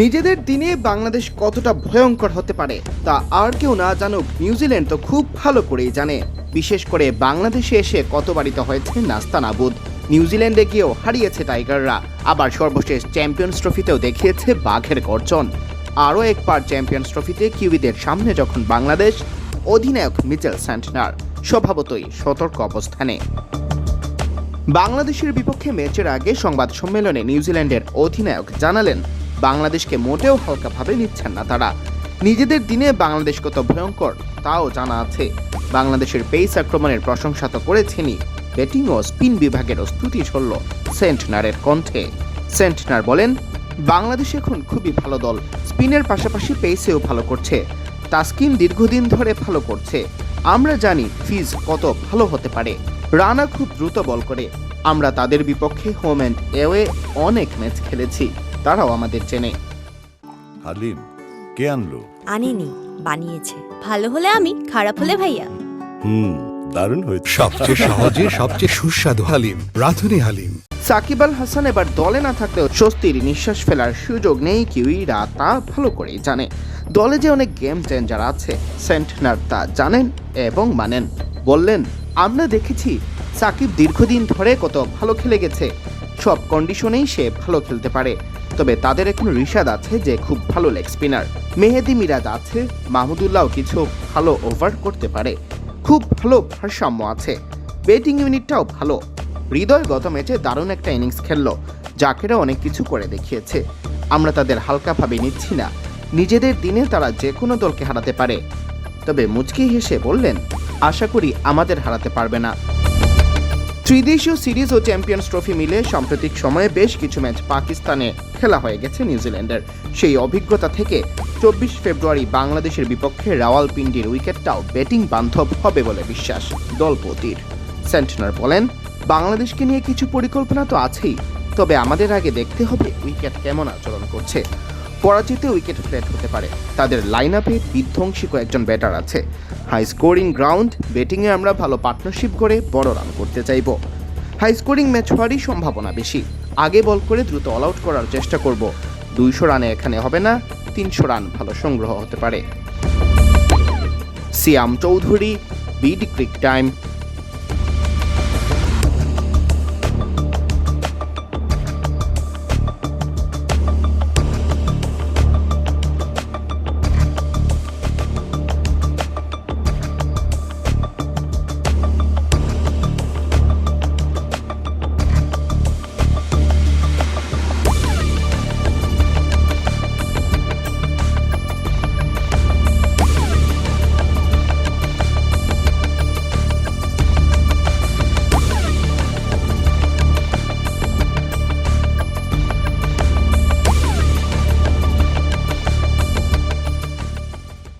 নিজেদের দিনে বাংলাদেশ কতটা ভয়ঙ্কর হতে পারে, তা আর কেউ না জানুক নিউজিল্যান্ড তো খুব ভালো করেই জানে। বিশেষ করে বাংলাদেশে এসে কতবারিত হয়েছে নাস্তানাবুদ নিউজিল্যান্ডে গিয়েও হারিয়েছে টাইগাররা, আবার সর্বশেষ চ্যাম্পিয়ন্স ট্রফিতেও দেখিয়েছে বাঘের গর্জন। আরও একবার চ্যাম্পিয়ন্স ট্রফিতে কিউইদের সামনে যখন বাংলাদেশ, অধিনায়ক মিচেল স্যান্টনার স্বভাবতই সতর্ক অবস্থানে। বাংলাদেশের বিপক্ষে ম্যাচের আগে সংবাদ সম্মেলনে নিউজিল্যান্ডের অধিনায়ক জানালেন বাংলাদেশকে মোটেও হালকাভাবে নিচ্ছেন না তারা। নিজেদের দিনে বাংলাদেশ কত ভয়ঙ্কর, তাও জানা আছে। বাংলাদেশের পেস আক্রমণের প্রশংসা তো করেছেনই। ব্যাটিং ও স্পিন বিভাগের স্তুতি ছড়ল সেন্টনারের কণ্ঠে। সেন্টনার বলেন, বাংলাদেশ এখন খুবই ভালো দল। স্পিনের পাশাপাশি পেসেও ভালো করছে। তাস্কিন দীর্ঘদিন ধরে ভালো করছে। আমরা জানি ফিজ কত ভালো হতে পারে। রানা খুব দ্রুত বল করে। আমরা তাদের বিপক্ষে হোম অ্যান্ড এওয়ে অনেক ম্যাচ খেলেছি। তারাও আমাদের চেনে। হালিম কে আনলো? আনিনি বানিয়েছে। ভালো হলে আমি খারাপ হলে ভাইয়া। হুম দারুণ হয়েছে। সবচেয়ে সহজে সবচেয়ে সুস্বাদু হালিম রাধুনি হালিম। সাকিব আল হাসান এবার দলে না থাকলেও স্বস্তির নিঃশ্বাস ফেলার সুযোগ নেই কিউইরা তা ভালো করেই জানে। দলে যে অনেক গেম চেঞ্জার আছে সেন্টনার তা জানেন এবং মানেন। বললেন আমরা দেখেছি সাকিব দীর্ঘদিন ধরে কত ভালো খেলে গেছে। সব কন্ডিশনেই সে ভালো খেলতে পারে। তবে তাদের এখন রিশাদ আছে যে খুব ভালো লেগ স্পিনার। মেহেদি মিরাজ আছে মাহমুদুল্লাহ কিছু ভালো ওভার করতে পারে। খুব ভালো ভারসাম্য আছে। ব্যাটিং ইউনিটটাও ভালো। হৃদয় গত ম্যাচে দারুণ একটা ইনিংস খেললো জাকেরা অনেক কিছু করে দেখিয়েছে। আমরা তাদের হালকাভাবে নিচ্ছি না। নিজেদের দিনে তারা যে কোনো দলকে হারাতে পারে। তবে মুচকি হেসে বললেন, আশা করি আমাদের হারাতে পারবে না। ত্রিদেশীয় সিরিজ ও চ্যাম্পিয়ন্স ট্রফি মিলে সাম্প্রতিক সময়ে বেশ কিছু ম্যাচ পাকিস্তানে খেলা হয়ে গেছে নিউজিল্যান্ডের। সেই অভিজ্ঞতা থেকে চব্বিশ ফেব্রুয়ারি বাংলাদেশের বিপক্ষে রাওয়ালপিন্ডির উইকেটটাও ব্যাটিং বান্ধব হবে বলে বিশ্বাস দলপতির। সেন্টনার বলেন, বাংলাদেশকে নিয়ে কিছু পরিকল্পনা তো আছেই, তবে আমাদের আগে দেখতে হবে উইকেট কেমন আচরণ করছে। করাচিতে উইকেট ফ্ল্যাট হতে পারে। তাদের লাইন আপে বিধ্বংসী কয়েকজন ব্যাটার আছে। হাই স্কোরিং গ্রাউন্ড ব্যাটিংয়ে আমরা ভালো পার্টনারশিপ করে বড় রান করতে চাইব। হাই স্কোরিং ম্যাচ হওয়ারই সম্ভাবনা বেশি। আগে বল করে দ্রুত অল আউট করার চেষ্টা করব। দুইশো রানে এখানে হবে না, তিনশো রান ভালো সংগ্রহ হতে পারে। Siam Chowdhury BD cric time